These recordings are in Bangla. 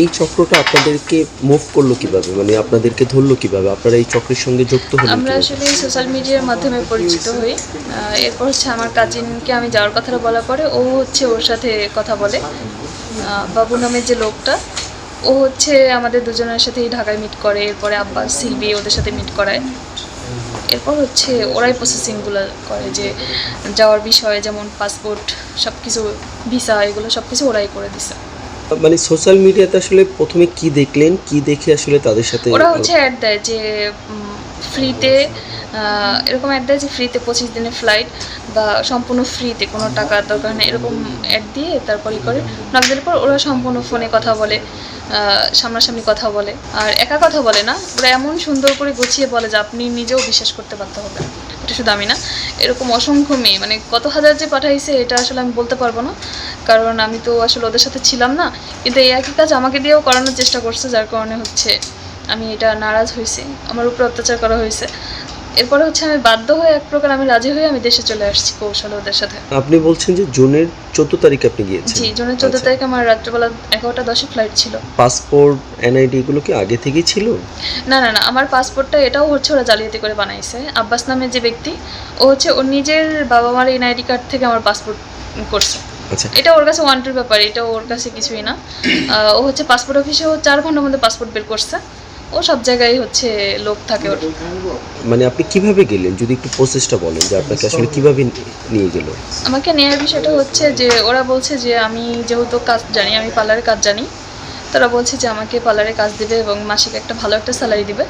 এই চক্রটা আপনাদেরকে মুভ করল কীভাবে? মানে আপনাদেরকে ধরলো কীভাবে? আপনারা এই চক্রের সঙ্গে যুক্ত হলেন আমরা আসলে সোশ্যাল মিডিয়ার মাধ্যমে পরিচিত হই। এরপর হচ্ছে আমার কাজিনকে আমি যাওয়ার কথাটা বলার পরে ও হচ্ছে ওর সাথে কথা বলে। বাবু নামের যে লোকটা ও হচ্ছে আমাদের দুজনের সাথেই ঢাকায় মিট করে। এরপরে আব্বাস সিলভি ওদের সাথে মিট করায়। এরপর হচ্ছে ওরাই প্রসেসিংগুলো করে যে যাওয়ার বিষয়ে যেমন পাসপোর্ট সব কিছু ভিসা এগুলো সব কিছু ওরাই করে দিছে। মানে সোশ্যাল মিডিয়াতে আসলে প্রথমে কি দেখলেন? কি দেখে আসলে তাদের সাথে ওরা হচ্ছে অ্যাড দেয় যে ফ্রিতে এরকম অ্যাড দেয় যে ফ্রিতে পঁচিশ দিনের ফ্লাইট বা সম্পূর্ণ ফ্রিতে কোনো টাকার দরকার নেই এরকম অ্যাড দিয়ে তারপরে করে। নকদের পর ওরা সম্পূর্ণ ফোনে কথা বলে। সামনাসামনি কথা বলে। আর একা কথা বলে না, ওরা এমন সুন্দর করে গুছিয়ে বলে যে আপনি নিজেও বিশ্বাস করতে পারতে হবে এটা শুধু আমি না, এরকম অসংখ্য মেয়ে মানে কত হাজার যে পাঠাইছে, এটা আসলে আমি বলতে পারব না। কারণ আমি তো আসলে ওদের সাথে ছিলাম না। কিন্তু এই একই কাজ আমাকে দিয়েও করানোর চেষ্টা করছে, যার কারণে হচ্ছে আমি এটা নারাজ হয়েছি। আমার উপর অত্যাচার করা হয়েছে। এরপরে হচ্ছে আমি বাধ্য হয়ে এক প্রকার আমি রাজি হয়ে আমি দেশে চলে আসছি কৌশলে ওদের সাথে। আপনি বলছেন যে জুনের চোদ্দ তারিখ আপনি গিয়েছেন। জি জুনের চোদ্দ তারিখে আমার রাত্রেবেলা এগারোটা দশে ফ্লাইট ছিল। পাসপোর্ট এনআইডি এগুলো কি আগে থেকেই ছিল? না না না আমার পাসপোর্টটা এটাও হচ্ছে ওরা জালিয়াতি করে বানাইছে। আব্বাস নামের যে ব্যক্তি ও হচ্ছে ওর নিজের বাবা মার এনআইডি কার্ড থেকে আমার পাসপোর্ট করছে। আচ্ছা। এটা ওর কাছে ওয়ান টুর ব্যাপার এটা ওর কাছে কিছুই না। ও হচ্ছে পাসপোর্ট অফিসে ও চার ঘণ্টার মধ্যে পাসপোর্ট বের করছে। ও সব জায়গায় হচ্ছে লোক থাকে ওর। মানে আপনি কীভাবে গেলেন? যদি একটু প্রসেসটা বলেন যে আপনাকে আসলে কীভাবে নিয়ে গেল? আমাকে নেওয়ার বিষয়টা হচ্ছে যে ওরা বলছে যে আমি যেহেতু কাজ জানি আমি পার্লারের কাজ জানি তারা বলছে যে আমাকে পার্লারে কাজ দিবে এবং মাসিক একটা ভালো একটা স্যালারি দিবে।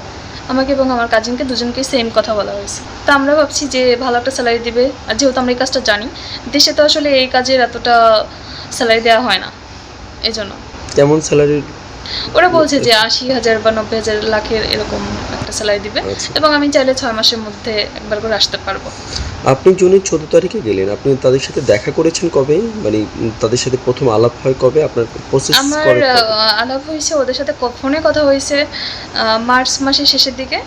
আমাকে এবং আমার কাজিনকে দুজনকে সেম কথা বলা হয়েছে। তা আমরা ভাবছি যে ভালো একটা স্যালারি দিবে আর যেহেতু আমরা এই কাজটা জানি দেশে তো আসলে এই কাজের এতটা স্যালারি দেওয়া হয় না এই জন্য কেমন স্যালারির ওরা বলছে যে আশি হাজার বা নব্বই হাজার লাখের এরকম একটা স্যালারি দিবে। এবং আমি চাইলে ছয় মাসের মধ্যে একবার করে আসতে পারব। আপনি জুনের চোদ্দ তারিখে গেলেন। আপনি তাদের সাথে দেখা করেছেন কবে? মানে তাদের সাথে প্রথম আলাপ হয় কবে? আপনার প্রসেস আমার আলাপ হয়েছে ওদের সাথে ফোনে কথা হয়েছে মার্চ মাসের শেষের দিকে।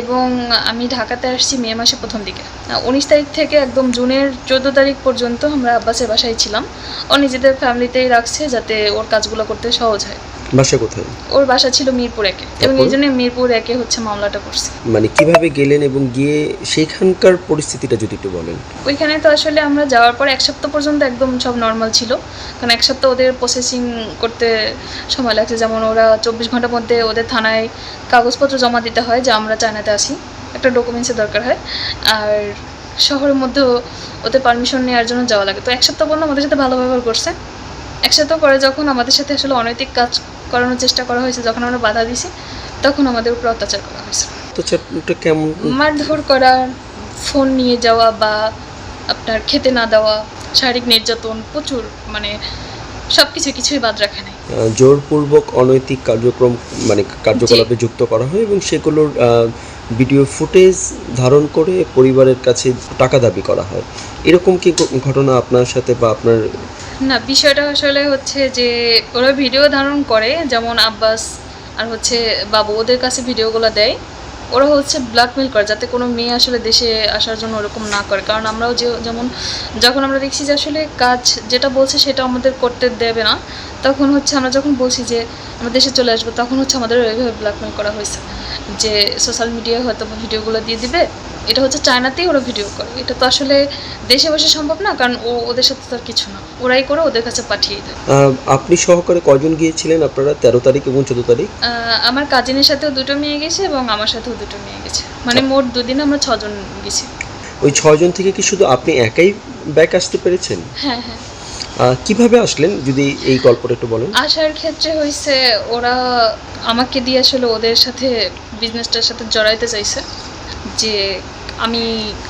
এবং আমি ঢাকাতে আসছি মে মাসের প্রথম দিকে। উনিশ তারিখ থেকে একদম জুনের চোদ্দ তারিখ পর্যন্ত আমরা আব্বাসের বাসায় ছিলাম। ও নিজেদের ফ্যামিলিতেই রাখছে যাতে ওর কাজগুলো করতে সহজ হয়। বাসা কোথায়? ওর বাসা ছিল মিরপুর একে। এবং এই জন্য মিরপুর একে হচ্ছে মামলাটা করছে। মানে কীভাবে গেলেন এবং গিয়ে সেইখানকার পরিস্থিতিটা যদি একটু বলেন। ওইখানে তো আসলে আমরা যাওয়ার পর এক সপ্তাহ পর্যন্ত একদম সব নর্মাল ছিল। কারণ এক সপ্তাহ ওদের প্রসেসিং করতে সময় লাগছে। যেমন ওরা চব্বিশ ঘণ্টার মধ্যে ওদের থানায় কাগজপত্র জমা দিতে হয় যে আমরা চায়নাতে আসি। একটা ডকুমেন্টসের দরকার হয়। আর শহরের মধ্যেও ওদের পারমিশন নেওয়ার জন্য যাওয়া লাগে। তো এক সপ্তাহ পর্যন্ত আমাদের সাথে ভালো ব্যবহার করছে। এক সপ্তাহ পরে যখন আমাদের সাথে আসলে অনৈতিক কাজ করানোর চেষ্টা করা হয়েছে যখন আমরা বাধা দিছি তখন আমাদের উপর অত্যাচার করা হয়েছে। তো চ্যাপ্টারটা কেমন মারধর করা ফোন নিয়ে যাওয়া বা আপনার খেতে না দেওয়া শারীরিক নির্যাতন প্রচুর মানে সব কিছু কিছুই বাদ রাখা নেই। জোরপূর্বক অনৈতিক কার্যক্রম মানে কার্যকলাপে যুক্ত করা হয় এবং সেগুলোর ভিডিও ফুটেজ ধারণ করে পরিবারের কাছে টাকা দাবি করা হয়। এরকম কি ঘটনা আপনার সাথে বা আপনার না, বিষয়টা আসলে হচ্ছে যে ওরা ভিডিও ধারণ করে, যেমন আব্বাস আর হচ্ছে বাবু ওদের কাছে ভিডিওগুলো দেয়। ওরা হচ্ছে ব্ল্যাকমেল করে, যাতে কোনো মেয়ে আসলে দেশে আসার জন্য ওরকম না করে। কারণ আমরাও যে, যেমন, যখন আমরা দেখছি যে আসলে কাজ যেটা বলছে সেটা আমাদের করতে দেবে না তখন হচ্ছে আমরা যখন বলছি যে আমরা দেশে চলে আসব তখন হচ্ছে আমাদের ওইভাবে ব্ল্যাকমেল করা হয়েছে যে সোশ্যাল মিডিয়ায় হয়তো ভিডিওগুলো দিয়ে দিবে। এটা হচ্ছে চায়নাতেই ওরা ভিডিও করে। এটা তো আসলে দেশে বসে সম্ভব না কারণ ও ওদের সাথে তো আর কিছু না। ওরাই করে ওদের কাছে পাঠিয়ে দেয়। আপনি সহকারে কজন গিয়েছিলেন আপনারা তেরো তারিখ এবং চোদ্দ তারিখ? আমার কাজিনের সাথেও দুটো মেয়ে গেছে এবং আমার সাথেও দুটো মেয়ে গেছে। মানে মোট দুদিন আমরা ছজন গেছি। ওই ছয়জন থেকে কি শুধু আপনি একাই ব্যাক আসতে পেরেছেন? হ্যাঁ হ্যাঁ। কীভাবে আসলেন, যদি এই গল্পটা একটু বলেন? আসার ক্ষেত্রে হয়েছে ওরা আমাকে দিয়ে আসলে ওদের সাথে বিজনেসটার সাথে জড়াইতে চাইছে। যে আমি,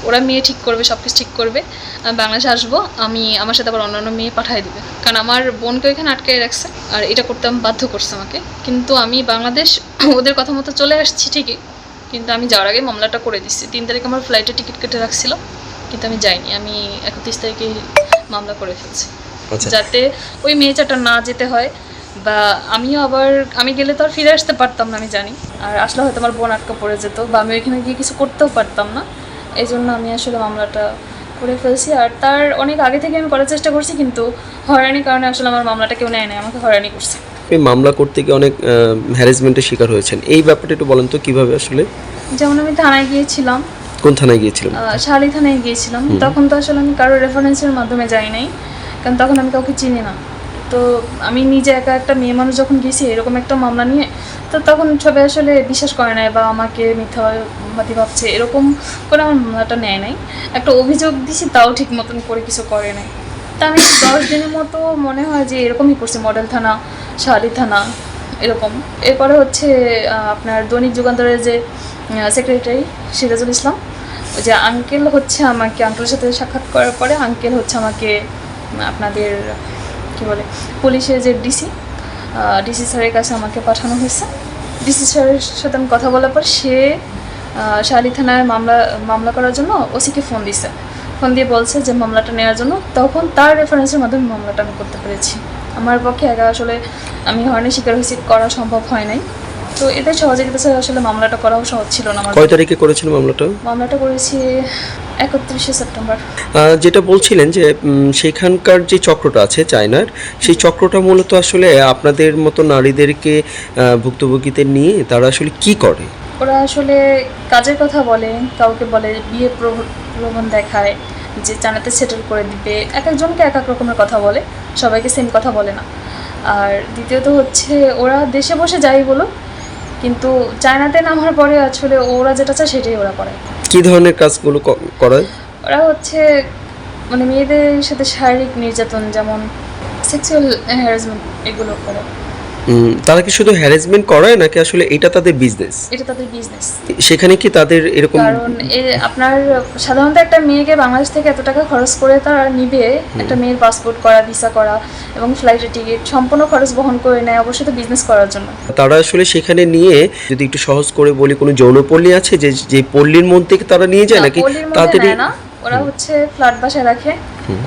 ওরা মেয়ে ঠিক করবে সব কিছু ঠিক করবে, আমি বাংলাদেশে আসব, আমি আমার সাথে আবার অন্যান্য মেয়ে পাঠিয়ে দিবে। কারণ আমার বোনকে ওইখানে আটকে রাখছে, আর এটা করতে আমি বাধ্য করছে আমাকে। কিন্তু আমি বাংলাদেশ, ওদের কথা মতো চলে আসছি ঠিকই, কিন্তু আমি যাওয়ার আগে মামলাটা করে দিচ্ছি তিন তারিখ আমার ফ্লাইটে টিকিট কেটে রাখছিল, কিন্তু আমি যাইনি। আমি একত্রিশ তারিখে মামলা করে ফেলছি। যাতে ওই মেয়েটাটা না যেতে হয় বা আমিও আবার আমি গেলে তো আর ফিরে আসতে পারতাম না আমি জানি। আর আসলে হয়তো আমার বোন আটকা পড়ে যেত বা আমি ওইখানে গিয়ে কিছু করতেও পারতাম না। এই জন্য আমি আসলে মামলাটা করে ফেলছি। আর তার অনেক আগে থেকে আমি করার চেষ্টা করছি কিন্তু হয়রানির কারণে আসলে আমার মামলাটা কেউ নেয় না আমাকে হয়রানি করছে। আপনি মামলা করতে গিয়ে অনেক হ্যারাসমেন্টের শিকার হয়েছেন। এই ব্যাপারটা একটু বলেন তো কীভাবে আসলে? যেমন আমি থানায় গিয়েছিলাম। কোন থানায় গিয়েছিলেন? আহ, শালি থানায় গিয়েছিলাম। তখন তো আসলে আমি কারোর রেফারেন্সের মাধ্যমে যাই নাই। কারণ তখন আমি কাউকে চিনি না। তো আমি নিজে একা একটা মেয়ে মানুষ যখন গেছি, এরকম একটা মামলা নিয়ে, তো তখন সবাই আসলে বিশ্বাস করে নাই বা আমাকে মিথ্যাবাদী ভাবছে। এরকম করে আমার মামলাটা নেয় নাই। একটা অভিযোগ দিছি, তাও ঠিক মতন করে কিছু করে নাই। তা আমি দশ দিনের মতো মনে হয় যে এরকমই করছি, মডেল থানা, শালি থানা, এরকম। এরপরে হচ্ছে আপনার দৈনিক যুগান্তরের যে সেক্রেটারি সিরাজুল ইসলাম, যে আঙ্কেল হচ্ছে আমাকে আঙ্কেলের সাথে সাক্ষাৎ করার পরে আঙ্কেল হচ্ছে আমাকে আপনাদের কি বলে পুলিশের যে ডিসি ডিসি স্যারের কাছে আমাকে পাঠানো হয়েছে। ডিসি স্যারের সাথে আমি কথা বলার পর সে আহ, শালি থানায় মামলা মামলা করার জন্য ওসিকে ফোন দিছে ফোন দিয়ে বলছে যে মামলাটা নেওয়ার জন্য। তখন তার রেফারেন্সের মাধ্যমে মামলাটা আমি করতে পেরেছি। আমার পক্ষে একা আসলে আমি হয়নি শিকার হয়েছি করা সম্ভব হয় নাই। তো এতে সহযোগিতা ছাড়া আসলে মামলাটা করাও সহজ ছিল না কয় তারিখে করেছিল মামলাটা? মামলাটা করেছি একত্রিশে সেপ্টেম্বর। যেটা বলছিলেন যে সেখানকার যে চক্রটা আছে চায়নার সেই চক্রটা মূলত আসলে আপনাদের মতো নারীদেরকে আহ, ভুক্তভোগীদের নিয়ে তারা আসলে কি করে? ওরা আসলে কাজের কথা বলে কাউকে বলে বিয়ে প্রলোভন দেখায় যে জানাতে সেটেল করে দিবে এক একজনকে এক এক রকমের কথা বলে সবাইকে সেম কথা বলে না। আর দ্বিতীয়ত হচ্ছে ওরা দেশে বসে যাই বলো কিন্তু চায়নাতে নামার পরে আসলে ওরা যেটা চায় সেটাই ওরা করে। কি ধরনের কাজগুলো করে ওরা হচ্ছে মানে মেয়েদের সাথে শারীরিক নির্যাতন যেমন সেক্সুয়াল হ্যারাসমেন্ট এগুলো করে। তারা কি শুধু হ্যারাসমেন্ট করায় নাকি আসলে এটা তাদের বিজনেস এটা তাদের বিজনেস সেখানে কি তাদের এরকম কারণ এ আপনার সাধারণত একটা মেয়েকে বাংলাদেশ থেকে এত টাকা খরচ করে তারা নিবে একটা মেয়ের পাসপোর্ট করা ভিসা করা এবং ফ্লাইটের টিকিট সম্পূর্ণ খরচ বহন করে নেয় অবশ্যই তো বিজনেস করার জন্য। তারা আসলে সেখানে নিয়ে যদি একটু সহজ করে বলি কোনো যৌনপল্লী আছে যে যে পল্লীর মধ্যে তারা নিয়ে যায় নাকি নেয় না। ওরা হচ্ছে ফ্ল্যাট বাসায় রাখে।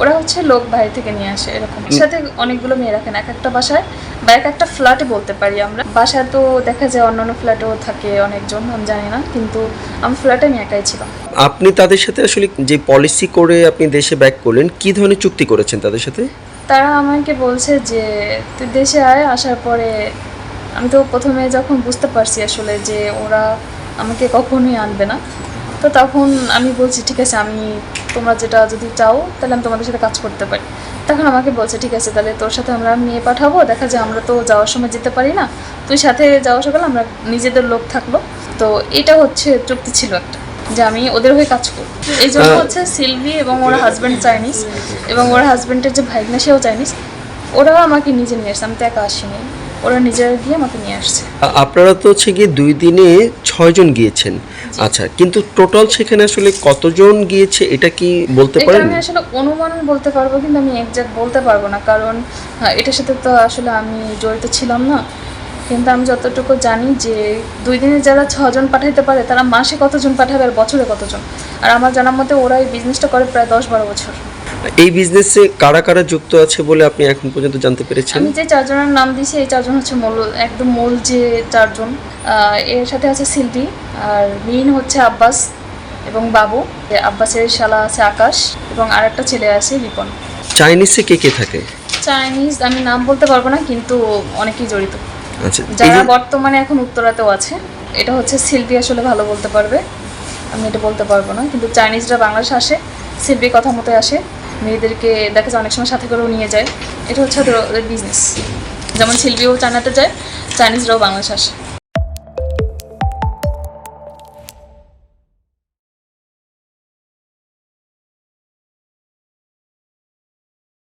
ওরা হচ্ছে লোক বাইরে থেকে নিয়ে আসে এরকম। সাথে অনেকগুলো মেয়ে রাখেন এক একটা বাসায় বা এক একটা ফ্ল্যাটে বলতে পারি আমরা। বাসায় তো দেখা যায় অন্যান্য ফ্ল্যাটেও থাকে অনেকজন আমি জানি না কিন্তু আমি ফ্ল্যাটে আমি একাই ছিলাম। আপনি তাদের সাথে আসলে যে পলিসি করে আপনি দেশে ব্যাক করলেন কি ধরনের চুক্তি করেছেন তাদের সাথে? তারা আমাকে বলছে যে তুই দেশে আয় আসার পরে আমি তো প্রথমে যখন বুঝতে পারছি আসলে যে ওরা আমাকে কখনোই আনবে না তো তখন আমি বলছি ঠিক আছে আমি তোমরা যেটা যদি চাও তাহলে আমি তোমাদের সাথে কাজ করতে পারি। তখন আমাকে বলছে ঠিক আছে তাহলে তোর সাথে আমরা মেয়ে পাঠাবো দেখা যায় আমরা তো যাওয়ার সময় যেতে পারি না। তুই সাথে যাওয়া সকালে আমরা নিজেদের লোক থাকল তো এটা হচ্ছে চুক্তি ছিল একটা যে আমি ওদের হয়ে কাজ করব এই জন্য হচ্ছে সিলভি এবং ওর হাজব্যান্ড চাইনিজ এবং ওর হাজব্যান্ডের যে ভাইগনা সেও চাইনিজ ওরাও আমাকে নিজে নিয়ে আসছে আমি তো একা আসিনি। ওরা নিজেরা গিয়ে আমাকে নিয়ে আসছে। আপনারা তো হচ্ছে গিয়ে দুই দিনে ছয়জন গিয়েছেন। আচ্ছা কিন্তু টোটাল সেখানে আসলে কতজন গিয়েছে এটা কি বলতে পারেন? আমি আসলে অনুমান বলতে পারব কিন্তু আমি একজ্যাক্ট বলতে পারব না কারণ হ্যাঁ, এটার সাথে তো আসলে আমি জড়িত ছিলাম না। কিন্তু আমি যতটুকু জানি যে দুই দিনে যারা ছজন পাঠাইতে পারে তারা মাসে কতজন পাঠাবে আর বছরে কতজন? আর আমার জানার মতে ওরা এই বিজনেসটা করে প্রায় দশ বারো বছর। এই বিজনেসে কারা কারা যুক্ত আছে বলে আপনি এখন পর্যন্ত জানতে পেরেছেন? আমি যে চারজনের নাম দিয়েছি এই চারজন হচ্ছে মূল একদম মূল যে চারজন এর সাথে আছে সিলভি আর মেইন হচ্ছে আব্বাস এবং বাবু। আব্বাসের শালা আছে আকাশ এবং আরেকটা ছেলে আছে রিপন। চাইনিজে কে কে থাকে? চাইনিজ আমি নাম বলতে পারব না কিন্তু অনেকেই জড়িত। আচ্ছা যারা বর্তমানে এখন উত্তরাতেও আছে এটা হচ্ছে সিলভি আসলে ভালো বলতে পারবে। আমি এটা বলতে পারব না কিন্তু চাইনিজরা বাংলাদেশে আসে সিলভি কথা মতো আসে। মেয়েদেরকে দেখা যায় অনেক সময় সাথে করেও নিয়ে যায়। এটা হচ্ছে ওদের- বিজনেস যেমন শিল্পীও চায়নাতে যায় চাইনিজরাও বাংলাদেশে আসে।